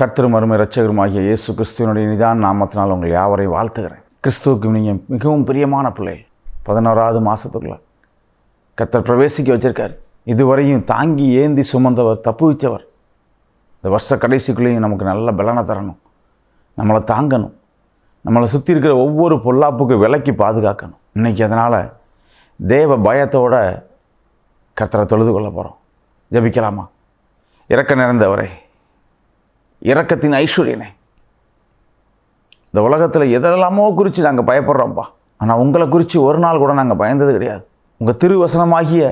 கர்த்தரும் அருமை ஆகிய இயேசு கிறிஸ்துவனுடைய நிதான நாமத்தினால் உங்கள் யாவரையும் வாழ்த்துகிறேன். கிறிஸ்துவுக்கு நீங்கள் மிகவும் பிரியமான பிள்ளைகள். பதினோராவது மாதத்துக்குள்ள கர்த்தர் பிரவேசிக்க வச்சிருக்கார். இதுவரையும் தாங்கி ஏந்தி சுமந்தவர் தப்புவிச்சவர் இந்த வருஷ கடைசிக்குள்ளேயும் நமக்கு நல்ல பலனை தரணும். நம்மளை தாங்கணும். நம்மளை சுற்றி இருக்கிற ஒவ்வொரு பொல்லாப்புக்கு விலக்கி பாதுகாக்கணும். இன்றைக்கி அதனால் தேவ பயத்தோட கர்த்தரை தொழுது கொள்ள போகிறோம் ஜெபிக்கலாமா? இறக்க நிறைந்தவரை. இறக்கத்தின் ஐஸ்வர்யனே. இந்த உலகத்தில் எதெல்லாமோ குறித்து நாங்கள் பயப்படுறோம்ப்பா ஆனால் உங்களை குறித்து ஒரு நாள் கூட நாங்கள் பயந்தது கிடையாது. உங்கள் திருவசனமாகிய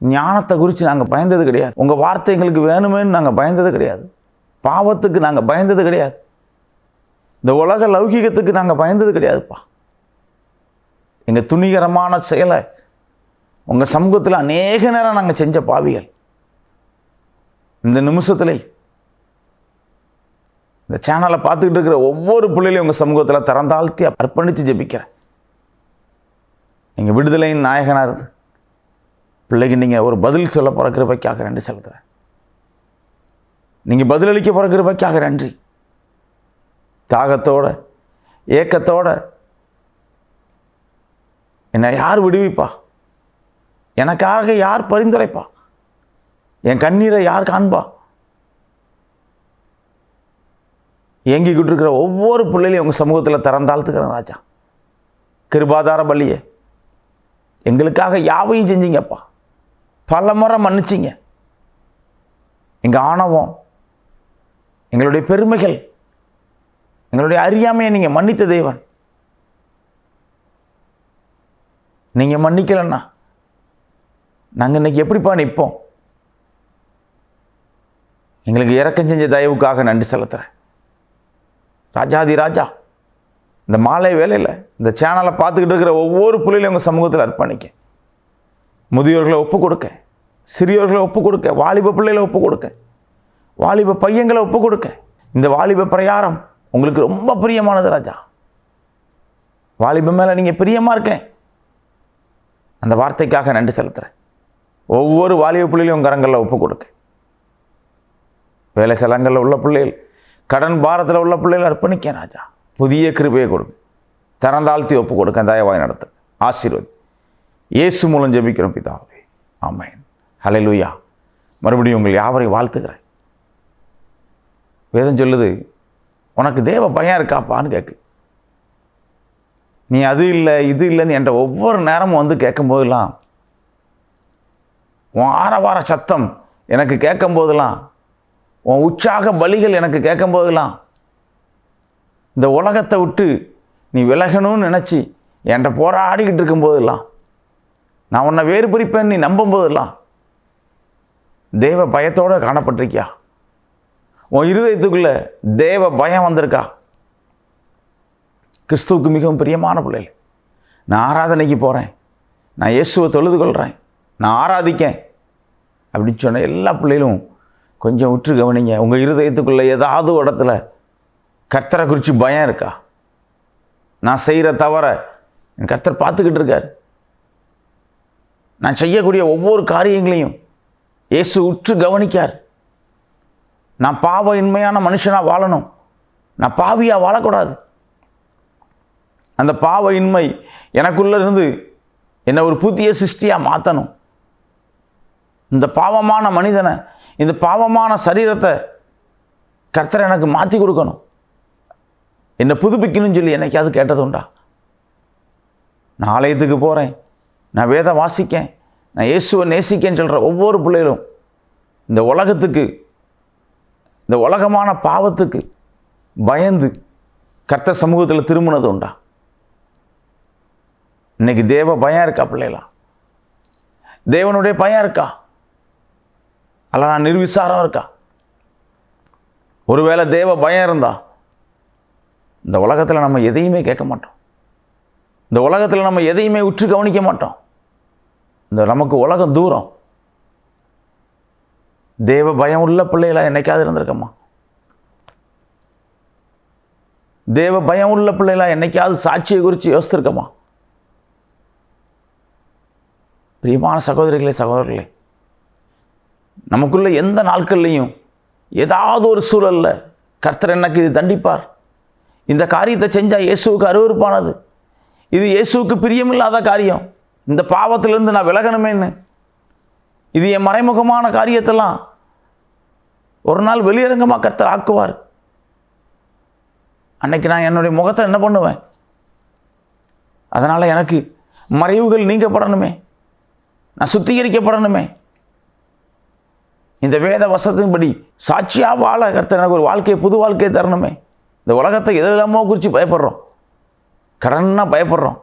ஞானத்தை குறித்து நாங்கள் பயந்தது கிடையாது. உங்கள் வார்த்தை எங்களுக்கு வேணுமேன்னு நாங்கள் பயந்தது கிடையாது. பாவத்துக்கு நாங்கள் பயந்தது கிடையாது. இந்த உலக லௌகிகத்துக்கு நாங்கள் பயந்தது கிடையாதுப்பா. எங்கள் துணிகரமான செயலை உங்கள் சமூகத்தில் அநேக நேரம் நாங்கள் செஞ்ச பாவிகள். இந்த நிமிஷத்துல இந்த சேனலை பார்த்துக்கிட்டு இருக்கிற ஒவ்வொரு பிள்ளைகளையும் உங்கள் சமூகத்தில் திறந்தாழ்த்தி அர்ப்பணித்து ஜெபிக்கிறேன். நீங்கள் விடுதலையின் நாயகனாக இருந்து பிள்ளைக்கு நீங்கள் ஒரு பதில் சொல்ல போகிற கிருபைக்காக நன்றி செலுத்துகிறேன் நீங்கள் பதிலளிக்க போகிற கிருபைக்காக நன்றி. தாகத்தோட ஏக்கத்தோட என்னை யார் விடுவிப்பா? எனக்காக யார் பரிந்துரைப்பா? என் கண்ணீரை யார் காண்பா? இயங்கிக்கிட்டு இருக்கிற ஒவ்வொரு பிள்ளைகளையும் உங்கள் சமூகத்தில் திறந்தாழ்த்துக்கிறேன் ராஜா. கிருபாதார பலியே. எங்களுக்காக யாவையும் செஞ்சீங்கப்பா. பல முறை மன்னிச்சிங்க. எங்கள் ஆணவம் எங்களுடைய பெருமைகள் எங்களுடைய அறியாமையை நீங்கள் மன்னித்த தேவன். நீங்கள் மன்னிக்கலன்னா நாங்கள் இன்னைக்கு எப்படிப்பா நிற்போம்? எங்களுக்கு இறக்கம் செஞ்ச தயவுக்காக நன்றி செலுத்துகிறேன் ராஜாதி ராஜா. இந்த மாலை வேலையில் இந்த சேனலை பார்த்துக்கிட்டு இருக்கிற ஒவ்வொரு புள்ளையிலும் உங்கள் சமூகத்தில் அர்ப்பணிக்க. முதியோர்களை ஒப்பு கொடுக்க சிறியோர்களை ஒப்பு கொடுக்க வாலிப பிள்ளைகளை ஒப்பு கொடுக்க வாலிப பையங்களை ஒப்பு கொடுக்க. இந்த வாலிப பிரயாரம் உங்களுக்கு ரொம்ப பிரியமானது ராஜா. வாலிப மேலே நீங்கள் பிரியமாக இருக்கேன். அந்த வார்த்தைக்காக நன்றி செலுத்துகிறேன் ஒவ்வொரு வாலிப பிள்ளைகளையும் கரங்களில் ஒப்பு கொடுக்க. வேலை சலங்களில் உள்ள பிள்ளைகள் கடன் பாரத்தில் உள்ள பிள்ளைகளை அர்ப்பணிக்க ராஜா. புதிய கிருபையை கொடுங்க. திறந்தாழ்த்தி ஒப்பு கொடுக்க தயவாய் நடத்து. ஆசீர்வதி. இயேசு மூலம் ஜெபிக்கிறோம் பிதாவே. ஆமேன். ஹalleluya. மறுபடியும் உங்கள் யாவரை வாழ்த்துக்கிறேன் வேதம் சொல்லுது உனக்கு தேவ பயம் இருக்காப்பான்னு கேட்கு நீ அது இல்லை இது இல்லைன்னு என்ற ஒவ்வொரு நேரமும் வந்து கேட்கும்போதெல்லாம் உன் ஆரவார சத்தம் எனக்கு கேட்கும் போதெல்லாம் உன் உற்சாக பலிகள் எனக்கு கேட்கும் போதெல்லாம் இந்த உலகத்தை விட்டு நீ விலகணும்னு நினச்சி என்கிட்ட போராடிக்கிட்டு இருக்கும்போதெல்லாம் நான் உன்னை வேறு பிரிப்பேன்னு நீ நம்பும் போதெல்லாம் தேவ பயத்தோடு காணப்பட்டிருக்கியா? உன் இருதயத்துக்குள்ளே தேவ பயம் வந்திருக்கா? கிறிஸ்துவுக்கு மிகவும் பிரியமான பிள்ளைகள் நான் ஆராதனைக்கு போகிறேன் நான் இயேசுவை தொழுது கொள்கிறேன் நான் ஆராதிக்கேன். அப்படின்னு சொன்ன எல்லா பிள்ளைகளும் கொஞ்சம் உற்று கவனிங்க. உங்கள் இருதயத்துக்குள்ளே ஏதாவது இடத்துல கர்த்தரை குறித்து பயம் இருக்கா? நான் செய்கிற தவற என் கர்த்தர் பார்த்துக்கிட்டு இருக்கார். நான் செய்யக்கூடிய ஒவ்வொரு காரியங்களையும் இயேசு உற்று கவனிக்கார். நான் பாவ இன்மையான மனுஷனாக வாழணும். நான் பாவியாக வாழக்கூடாது. அந்த பாவ இன்மை எனக்குள்ளே இருந்து என்னை ஒரு புதிய சிருஷ்டியாக மாற்றணும் இந்த பாவமான மனிதனை இந்த பாவமான சரீரத்தை கர்த்தரை எனக்கு மாற்றி கொடுக்கணும். என்னை புதுப்பிக்கணும்னு சொல்லி என்னைக்காவது கேட்டது உண்டா? நான் ஆலயத்துக்கு போகிறேன் நான் வேதம் வாசிக்கேன். நான் இயேசுவை நேசிக்கேன்னு சொல்கிற ஒவ்வொரு பிள்ளைகளும் இந்த உலகத்துக்கு இந்த உலகமான பாவத்துக்கு பயந்து கர்த்தர் சமூகத்தில் திரும்பினது உண்டா? இன்னைக்கு தேவ பயம் இருக்கா பிள்ளைகளா? தேவனுடைய பயம் இருக்கா? அல்ல நான் நிர்விசாரம் இருக்கா? ஒருவேளை தேவ பயம் இருந்தா இந்த உலகத்தில் நம்ம எதையுமே கேட்க மாட்டோம். இந்த உலகத்தில் நம்ம எதையுமே உற்று கவனிக்க மாட்டோம். இந்த நமக்கு உலகம் தூரம். தேவ பயம் உள்ள பிள்ளைகளாக என்னைக்காவது இருந்திருக்கம்மா? தேவ பயம் உள்ள பிள்ளைகளாக என்னைக்காவது சாட்சியை குறித்து யோசித்திருக்கம்மா? பிரியமான சகோதரிகளே சகோதரர்களே நமக்குள்ள எந்த நாட்கள்லையும் ஏதாவது ஒரு சூழலில் கர்த்தர் எனக்கு இது தண்டிப்பார். இந்த காரியத்தை செஞ்சால் இயேசுவுக்கு அருவருப்பானது. இது இயேசுவுக்கு பிரியமில்லாத காரியம். இந்த பாவத்திலேருந்து நான் விலகணுமேன்னு. இது என் மறைமுகமான காரியத்தெல்லாம் ஒரு நாள் வெளியரங்கமாக கர்த்தர் ஆக்குவார். அன்னைக்கு நான் என்னுடைய முகத்தை என்ன பண்ணுவேன்? அதனால் எனக்கு மறைவுகள் நீக்கப்படணுமே நான் சுத்திகரிக்கப்படணுமே. இந்த வேத வசத்தின்படி சாட்சியாக வாழ கர்த்தர் எனக்கு ஒரு வாழ்க்கையை புது வாழ்க்கையை தரணுமே. இந்த உலகத்தை எதெல்லாமோ குறித்து பயப்படுறோம். கடன்னா பயப்படுறோம்.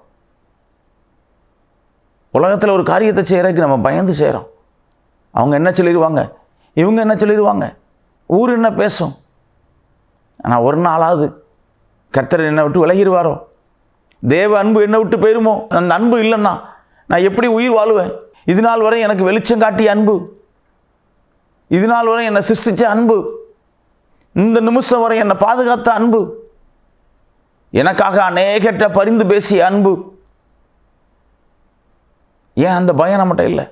உலகத்தில் ஒரு காரியத்தை செய்கிறதுக்கு நம்ம பயந்து செய்கிறோம் அவங்க என்ன சொல்லிடுவாங்க இவங்க என்ன சொல்லிடுவாங்க ஊர் என்ன பேசும்? ஆனால் ஒரு நாளாவது கர்த்தர் என்னை விட்டு விலகிடுவாரோ தேவ அன்பு என்னை விட்டு போயிருமோ? அந்த அன்பு இல்லைன்னா நான் எப்படி உயிர் வாழுவேன்? இது நாள் வரை எனக்கு வெளிச்சம் காட்டிய அன்பு இது நாள் வரை என்னை சிருஷ்டித்த அன்பு. இந்த நிமிஷம் வரை என்னை பாதுகாத்த அன்பு. எனக்காக அநேகற்ற பரிந்து பேசிய அன்பு. ஏன் அந்த பயம் நம்மகிட்ட இல்லை?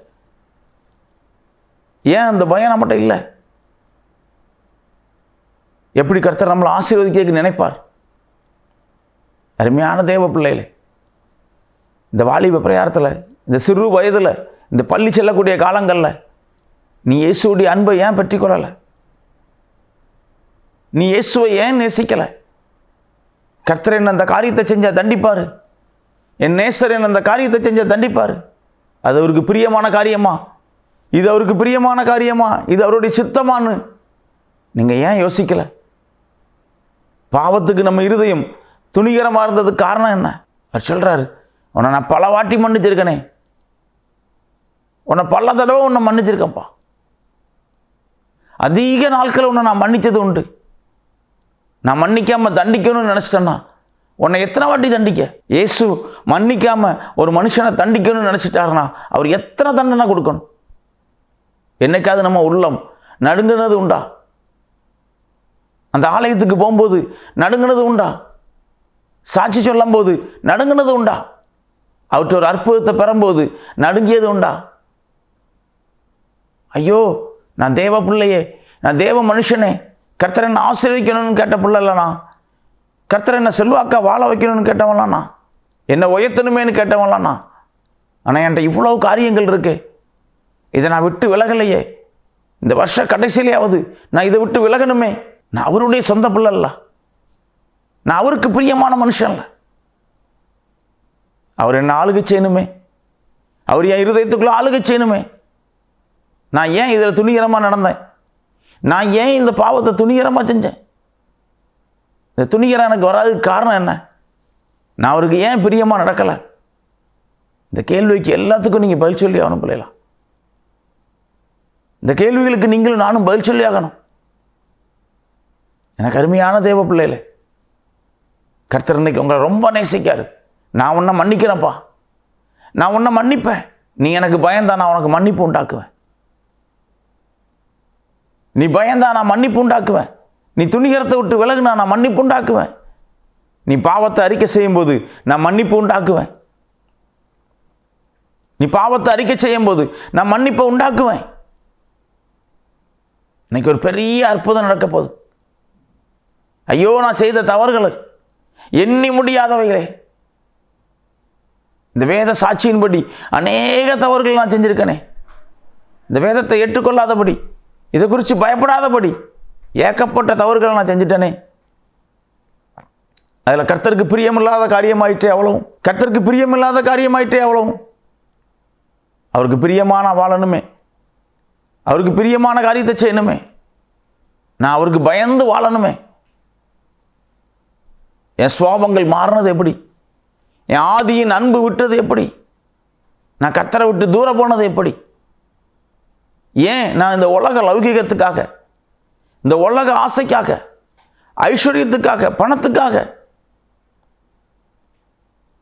ஏன் அந்த பயம் நம்மகிட்ட இல்லை? எப்படி கர்த்தர் நம்மளை ஆசீர்வதிக்க நினைப்பார்? அருமையான தேவ பிள்ளைகளே இந்த வாலிப பிரயாரத்தில் இந்த சிறு வயதில் இந்த பள்ளி செல்லக்கூடிய காலங்களில் நீ இயேசுடைய அன்பை ஏன் பற்றி கொள்ளலை நீ இயேசுவை ஏன் நேசிக்கலை? கர்த்தர் என்ன அந்த காரியத்தை செஞ்சால் தண்டிப்பார்? என் நேசர் என்ன அந்த காரியத்தை செஞ்சால் தண்டிப்பார்? அது அவருக்கு பிரியமான காரியமா? இது அவருக்கு பிரியமான காரியமா? இது அவருடைய சித்தமான்னு நீங்கள் ஏன் யோசிக்கலை? பாவத்துக்கு நம்ம இருதயம் துணிகரமாக இருந்ததுக்கு காரணம் என்ன? அவர் சொல்கிறாரு உன்னை நான் பல வாட்டி மன்னிச்சிருக்கனே. உன்னை பல தடவை உன்னை மன்னிச்சிருக்கேன்ப்பா. அதிக நாட்களை உன்னை நான் மன்னித்தது உண்டு. நான் மன்னிக்காமல் தண்டிக்கணும்னு நினச்சிட்டேன்னா உன்னை எத்தனை வாட்டி தண்டிக்க? இயேசு மன்னிக்காமல் ஒரு மனுஷனை தண்டிக்கணும்னு நினச்சிட்டாருன்னா அவர் எத்தனை தண்டனை கொடுக்கணும்? என்னைக்காவது நம்ம உள்ளம் நடுங்கினது உண்டா? அந்த ஆலயத்துக்கு போகும்போது நடுங்கினது உண்டா? சாட்சி சொல்லும் போது நடுங்கினது உண்டா? அவற்ற ஒரு அற்புதத்தை பெறும்போது நடுங்கியது உண்டா? ஐயோ நான் தேவ பிள்ளையே நான் தேவ மனுஷனே. கர்த்தர் என்ன ஆசீர்வதிக்கணும்னு கேட்ட பிள்ளைலண்ணா கர்த்தர் என்ன செல்வாக்கா வாழ வைக்கணும்னு கேட்டவன்லாண்ணா என்னை உயர்த்தணுமேன்னு கேட்டவன்லாண்ணா ஆனால் என்கிட்ட இவ்வளோ காரியங்கள் இருக்குது இதை நான் விட்டு விலகலையே. இந்த வருஷ கடைசியிலேயாவது நான் இதை விட்டு விலகணுமே. நான் அவருடைய சொந்த பிள்ளை நான் அவருக்கு பிரியமான மனுஷன்ல அவர் என்ன ஆளுகை செய்யணுமே. அவர் என் இருதயத்துக்குள்ளே ஆளுகை செய்யணுமே. நான் ஏன் இதில் துணிகரமாக நடந்தேன்? நான் ஏன் இந்த பாவத்தை துணிகரமாக செஞ்சேன்? இந்த துணிகரம் எனக்கு வராதுக்கு காரணம் என்ன? நான் அவருக்கு ஏன் பிரியமாக நடக்கலை? இந்த கேள்விக்கு எல்லாத்துக்கும் நீங்கள் பதில் சொல்லி ஆகணும் பிள்ளைகளா. இந்த கேள்விகளுக்கு நீங்களும் நானும் பதில் சொல்லி ஆகணும். எனக்கு அருமையான தேவ பிள்ளைகளே கர்த்தர் இன்னைக்கு உங்களை ரொம்ப நேசிக்காரு. நான் உன்னை மன்னிக்கிறேன்ப்பா. நான் உன்னை மன்னிப்பேன். நீ எனக்கு பயந்தான் நான் உனக்கு மன்னிப்பு உண்டாக்குவேன். நீ பயந்தா நான் மன்னிப்பு உண்டாக்குவேன். நீ துணிகரத்தை விட்டு விலகுனா நான் மன்னிப்பு உண்டாக்குவேன். நீ பாவத்தை அறிக்கை செய்யும்போது நான் மன்னிப்பு உண்டாக்குவேன். நீ பாவத்தை அறிக்கை செய்யும்போது நான் மன்னிப்பை உண்டாக்குவேன். இன்னைக்கு ஒரு பெரிய அற்புதம் நடக்க போகுது. ஐயோ நான் செய்த தவறுகள் எண்ணி முடியாதவைகளே. இந்த வேத சாட்சியின்படி அநேக தவறுகள் நான் செஞ்சிருக்கேனே. இந்த வேதத்தை ஏற்றுக்கொள்ளாதபடி இதை குறித்து பயப்படாதபடி. ஏக்கப்பட்ட தவறுகளை நான் செஞ்சிட்டேனே. அதில் கர்த்தருக்கு பிரியமில்லாத காரியமாயிட்டே அவ்வளவும். கர்த்தருக்கு பிரியமில்லாத காரியமாயிட்டே அவ்வளவும். அவருக்கு பிரியமான வாழணுமே. அவருக்கு பிரியமான காரியத்தை செய்யணுமே. நான் அவருக்கு பயந்து வாழணுமே. என் சுவாபங்கள் மாறினது எப்படி? என் ஆதியின் அன்பு விட்டது எப்படி? நான் கர்த்தரை விட்டு தூர போனது எப்படி? ஏன்? நான் இந்த உலக லௌகிகத்துக்காக இந்த உலக ஆசைக்காக ஐஸ்வர்யத்துக்காக பணத்துக்காக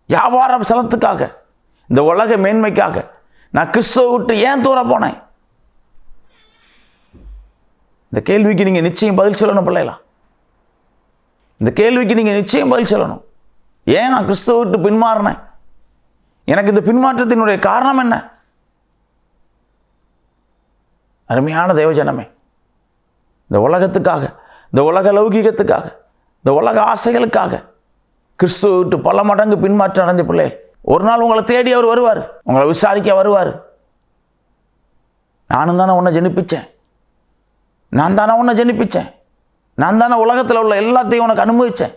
வியாபார செலத்துக்காக இந்த உலக மேன்மைக்காக நான் கிறிஸ்துவ விட்டு ஏன் தூர போனேன்? இந்த கேள்விக்கு நீங்கள் நிச்சயம் பதில் சொல்லணும் பிள்ளைகளா? இந்த கேள்விக்கு நீங்கள் நிச்சயம் பதில் சொல்லணும். ஏன் நான் கிறிஸ்துவ விட்டு பின்மாறினேன்? எனக்கு இந்த பின்மாற்றத்தினுடைய காரணம் என்ன? அருமையான தேவஜனமே. இந்த உலகத்துக்காக இந்த உலக லௌகீகத்துக்காக இந்த உலக ஆசைகளுக்காக கிறிஸ்துவ விட்டு பல மடங்கு பின்மாற்றம் அடைந்த பிள்ளைகள் ஒரு நாள் உங்களை தேடி அவர் வருவார். உங்களை விசாரிக்க வருவார். நானும் தானே உன்னை ஜெனிப்பிச்சேன். நான் தானே உன்னை ஜெனிப்பிச்சேன். நான் தானே உலகத்தில் உள்ள எல்லாத்தையும் உனக்கு அனுபவித்தேன்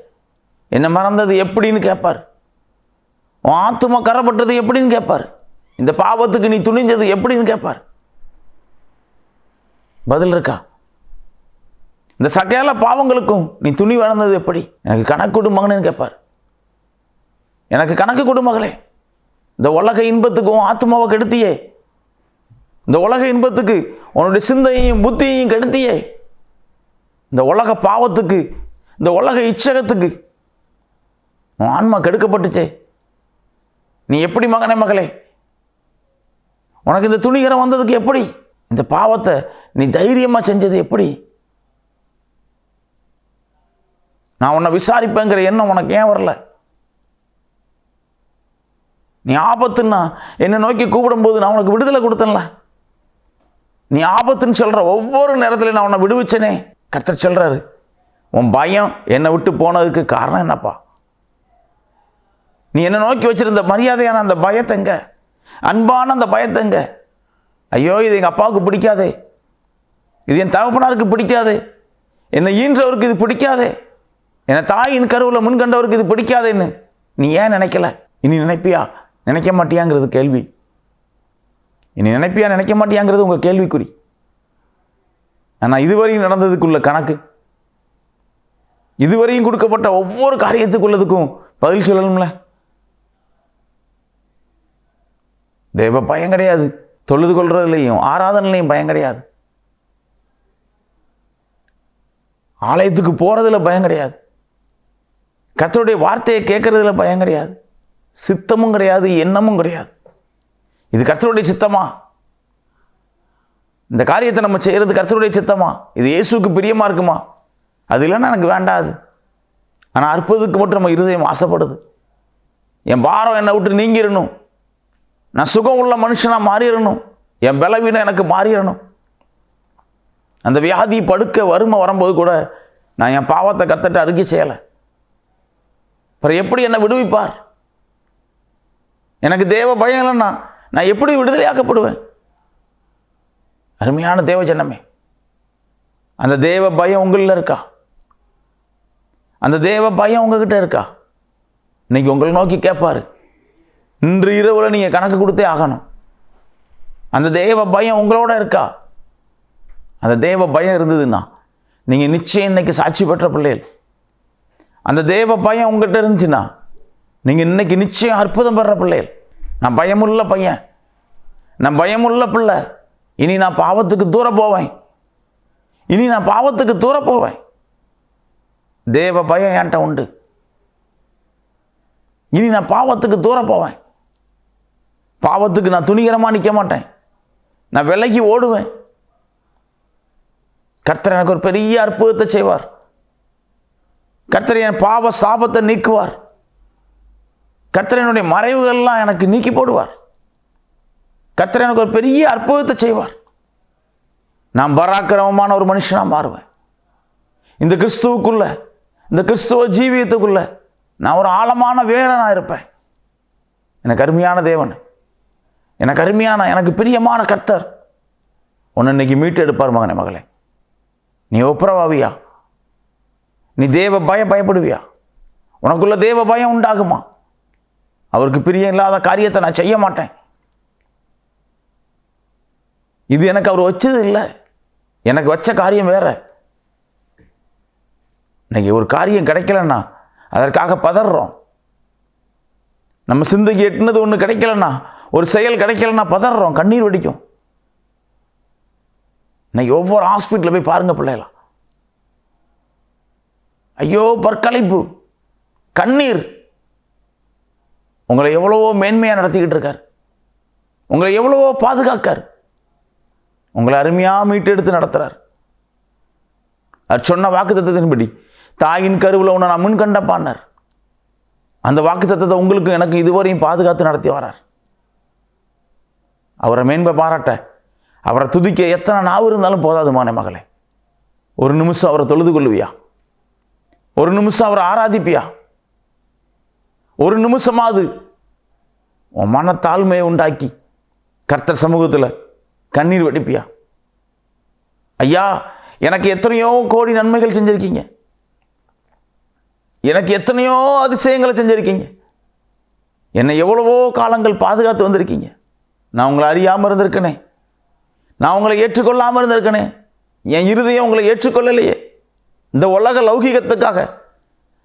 என்ன மறந்தது எப்படின்னு கேட்பார். உன் ஆத்துமா கரப்பட்டது எப்படின்னு கேட்பார். இந்த பாவத்துக்கு நீ துணிஞ்சது எப்படின்னு கேட்பார். பதில் இருக்கா? இந்த சகையால பாவங்களுக்கும் நீ துணி வளர்ந்தது எப்படி? எனக்கு கணக்கு கொடு மகனேன்னு கேட்பார் எனக்கு கணக்கு கொடு மகளே. இந்த உலக இன்பத்துக்கும் ஆத்மாவை கெடுத்தியே. இந்த உலக இன்பத்துக்கு உன்னுடைய சிந்தையையும் புத்தியையும் கெடுத்தியே. இந்த உலக பாவத்துக்கு இந்த உலக இச்சகத்துக்கு உன் ஆன்மா கெடுக்கப்பட்டுச்சே. நீ எப்படி மகனே மகளே? உனக்கு இந்த துணிகரம் வந்ததுக்கு எப்படி? இந்த பாவத்தை நீ தைரியமாக செஞ்சது எப்படி? நான் உன்னை விசாரிப்பேங்கிற எண்ணம் உனக்கு ஏன் வரல? நீ ஆபத்துன்னா என்னை நோக்கி கூப்பிடும்போது நான் உனக்கு விடுதலை கொடுத்தேன்ல. நீ ஆபத்துன்னு சொல்கிற ஒவ்வொரு நேரத்தில் நான் உன்னை விடுவிச்சனே. கர்த்தர் சொல்கிறாரு உன் பயம் என்னை விட்டு போனதுக்கு காரணம் என்னப்பா? நீ என்னை நோக்கி வச்சிருந்த மரியாதையான அந்த பயத்தைங்க? அன்பான அந்த பயத்தைங்க? ஐயோ இது எங்கள் அப்பாவுக்கு பிடிக்காதே. இது என் தகப்பனாருக்கு பிடிக்காதே. என்னை ஈன்றவருக்கு இது பிடிக்காதே. என்னை தாயின் கருவில் முன்கண்டவருக்கு இது பிடிக்காதேன்னு நீ ஏன் நினைக்கல? இனி நினைப்பியா? நினைக்க மாட்டியாங்கிறது கேள்வி. இனி நினைப்பியா? நினைக்க மாட்டியாங்கிறது உங்கள் கேள்விக்குறி. ஆனால் இதுவரையும் நடந்ததுக்குள்ள கணக்கு. இதுவரையும் கொடுக்கப்பட்ட ஒவ்வொரு காரியத்துக்குள்ளதுக்கும் பதில் சொல்லணும்ல. தேவ பயம் கிடையாது. தொழுது கொள்றதுலையும் ஆராதனையிலையும் பயம் கிடையாது. ஆலயத்துக்கு போகிறதுல பயம் கிடையாது. கத்தருடைய வார்த்தையை கேட்குறதுல பயம் கிடையாது. சித்தமும் கிடையாது எண்ணமும் கிடையாது. இது கர்த்தருடைய சித்தமா? இந்த காரியத்தை நம்ம செய்கிறது கர்த்தருடைய சித்தமா? இது இயேசுவுக்கு பிரியமாக இருக்குமா? அது இல்லைன்னா எனக்கு வேண்டாது. ஆனால் அற்புதத்துக்கு மட்டும் நம்ம இருதயம் ஆசைப்படுது. என் பாரம் என்னை விட்டு நீங்கிடணும். நான் சுகம் உள்ள மனுஷனாக மாறிடணும். என் பலவீனம் எனக்கு மாறிடணும். அந்த வியாதி படுக்க வறுமை வரும்போது கூட நான் என் பாவத்தை கத்தட்ட அறிக்கை செய்யலை அப்புறம் எப்படி என்னை விடுவிப்பார்? எனக்கு தேவ பயம் இல்லைன்னா நான் எப்படி விடுதலையாக்கப்படுவேன்? அருமையான தேவ ஜனமே அந்த தேவ பயம் உங்களில் இருக்கா? அந்த தேவ பயம் உங்ககிட்ட இருக்கா? இன்னைக்கு உங்களை நோக்கி கேட்பாரு. இன்று இரவில் நீங்கள் கணக்கு கொடுத்தே ஆகணும். அந்த தேவ பயம் உங்களோட இருக்கா? அந்த தேவ பயம் இருந்ததுன்னா நீங்கள் நிச்சயம் இன்னைக்கு சாட்சி பெற்ற பிள்ளைகள். அந்த தேவ பயம் உங்ககிட்ட இருந்துச்சுன்னா நீங்கள் இன்னைக்கு நிச்சயம் அற்புதம் பெற பிள்ளைகள். நான் பயமுள்ள பையன். நான் பயமுள்ள பிள்ளை. இனி நான் பாவத்துக்கு தூர போவேன். இனி நான் பாவத்துக்கு தூர போவேன். தேவ பயம் என்கிட்ட உண்டு. இனி நான் பாவத்துக்கு தூர போவேன். பாவத்துக்கு நான் துணிகரமாக நிற்க மாட்டேன். நான் விலைக்கு ஓடுவேன். கர்த்தர் எனக்கு ஒரு பெரிய அற்புதத்தை செய்வார். கர்த்தர் என் பாவ சாபத்தை நீக்குவார். கர்த்தர் என்னுடைய மறைவுகள்லாம் எனக்கு நீக்கி போடுவார். கர்த்தர் எனக்கு ஒரு பெரிய அற்புதத்தை செய்வார். நான் பராக்கிரமமான ஒரு மனுஷனாக மாறுவேன். இந்த கிறிஸ்துவுக்குள்ள இந்த கிறிஸ்துவ ஜீவியத்துக்குள்ள நான் ஒரு ஆழமான வேரனாக இருப்பேன். எனக்கு அருமையான தேவன். எனக்கு அருமையான எனக்கு பிரியமான கர்த்தர். உன்னை இன்னைக்கு மீட்டு எடுப்பார் மகனே மகளே. நீ ஒப்புரவாவியா? நீ தேவ பய பயப்படுவியா? உனக்குள்ள தேவ பயம் உண்டாகுமா? அவருக்கு பிரியம் இல்லாத காரியத்தை நான் செய்ய மாட்டேன். இது எனக்கு அவர் வச்சது இல்லை. எனக்கு வச்ச காரியம் வேற. இன்னைக்கு ஒரு காரியம் கிடைக்கலன்னா அதற்காக பதறோம் நம்ம சிந்தைக்கு எட்டுனது ஒன்று கிடைக்கலன்னா ஒரு செயல் கிடைக்கலன்னா பதறோம் கண்ணீர் வெடிக்கும். இன்னைக்கு ஒவ்வொரு ஹாஸ்பிட்டலில் போய் பாருங்க பிள்ளைகளா. ஐயோ பற்கலைப்பு கண்ணீர். உங்களை எவ்வளவோ மேன்மையாக நடத்திக்கிட்டு இருக்கார். உங்களை எவ்வளவோ பாதுகாக்கார். உங்களை அருமையாக மீட்டெடுத்து நடத்துகிறார் அவர் சொன்ன வாக்கு தத்துவத்தின்படி தாயின் கருவில் உன்னை நான் முன்கண்டப்பானார் அந்த வாக்கு தத்துவத்தை உங்களுக்கு எனக்கு இதுவரையும் பாதுகாத்து நடத்தி வரார். அவரை மேன்பை பாராட்ட அவரை துதிக்க எத்தனை நாவு இருந்தாலும் போதாது மானே மகளே. ஒரு நிமிஷம் அவரை தொழுது கொள்ளுவியா? ஒரு நிமிஷம் அவரை ஆராதிப்பியா? ஒரு நிமிஷமாவது உன் மனத்தாழ்மையை உண்டாக்கி கர்த்தர் சமூகத்தில் கண்ணீர் வெடிப்பியா? ஐயா எனக்கு எத்தனையோ கோடி நன்மைகள் செஞ்சுருக்கீங்க. எனக்கு எத்தனையோ அதிசயங்களை செஞ்சுருக்கீங்க. என்னை எவ்வளவோ காலங்கள் பாதுகாத்து வந்திருக்கீங்க. நான் உங்களை அறியாமல் இருந்திருக்கனே. நான் உங்களை ஏற்றுக்கொள்ளாமல் இருந்திருக்கனே. என் இருதயம் உங்களை ஏற்றுக்கொள்ளலையே. இந்த உலக லௌகிகத்துக்காக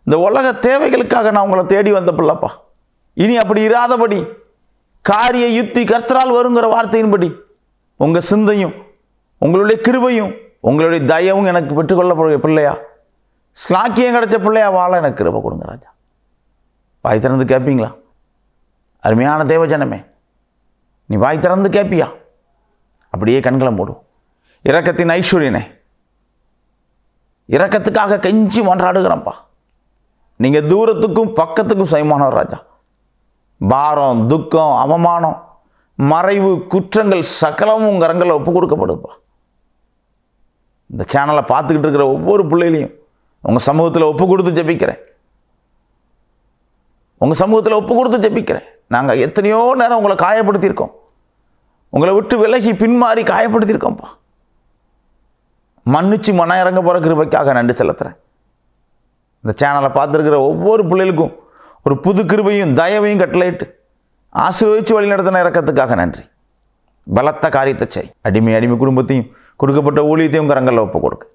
இந்த உலக தேவைகளுக்காக நான் உங்களை தேடி வந்த பிள்ளப்பா இனி அப்படி இராதபடி காரிய யுத்தி கர்த்தரால் வருங்கிற வார்த்தையின்படி உங்கள் சிந்தையும் உங்களுடைய கிருபையும் உங்களுடைய தயவும் எனக்கு பெற்றுக்கொள்ள பிள்ளையா? ஸ்லாக்கியம் கிடைச்ச பிள்ளையா வாழ எனக்கு கிருபை கொடுங்க ராஜா. வாய் திறந்து கேட்பீங்களா அருமையான தேவஜனமே. நீ வாய் திறந்து கேட்பியா அப்படியே கண்களை மூடும் இரக்கத்தின் ஐஸ்வர்யனே. இரக்கத்துக்காக கெஞ்சி மன்றாடுகிறேன்ப்பா நீங்கள் தூரத்துக்கும் பக்கத்துக்கும் சயமானவர் ராஜா. பாரம் துக்கம் அவமானம் மறைவு குற்றங்கள் சகலமும் உங்கள் ரங்களில் ஒப்பு கொடுக்கப்படுதுப்பா. இந்த சேனலை பார்த்துக்கிட்டு இருக்கிற ஒவ்வொரு பிள்ளைகளையும் உங்கள் சமூகத்தில் ஒப்பு கொடுத்து ஜெபிக்கிறேன். உங்கள் சமூகத்தில் ஒப்பு கொடுத்து ஜெபிக்கிறேன். நாங்கள் எத்தனையோ நேரம் உங்களை காயப்படுத்தியிருக்கோம். உங்களை விட்டு விலகி பின்மாறி காயப்படுத்தியிருக்கோம்ப்பா. மன்னிச்சு மன இறங்க போகிற கிருபைக்காக நன்றி செலுத்துகிறேன் இந்த சேனலை பார்த்துருக்கிற ஒவ்வொரு பிள்ளைகளுக்கும் ஒரு புது கிருபையும் தயவையும் கட்டளையிட்டு ஆசீர்வதிச்சு வழி நடத்தின இறக்கத்துக்காக நன்றி. பலத்த காரியத்தை செய். அடிமை அடிமை குடும்பத்தையும் கொடுக்கப்பட்ட ஊழியத்தையும் கரங்களில் ஒப்பு கொடுக்க.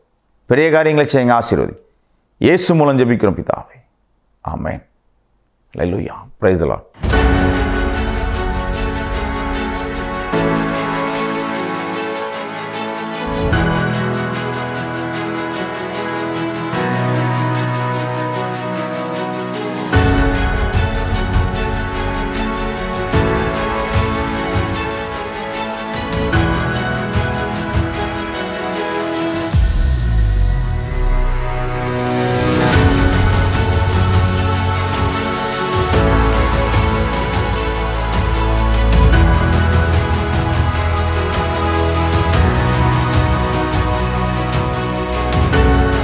பெரிய காரியங்களை செய்யுங்க ஆசீர்வதி. இயேசு மூலம் ஜெபிக்கிறோம் பிதாவே. ஆமேன். லெலுயா பிரைஸ் லார்ட்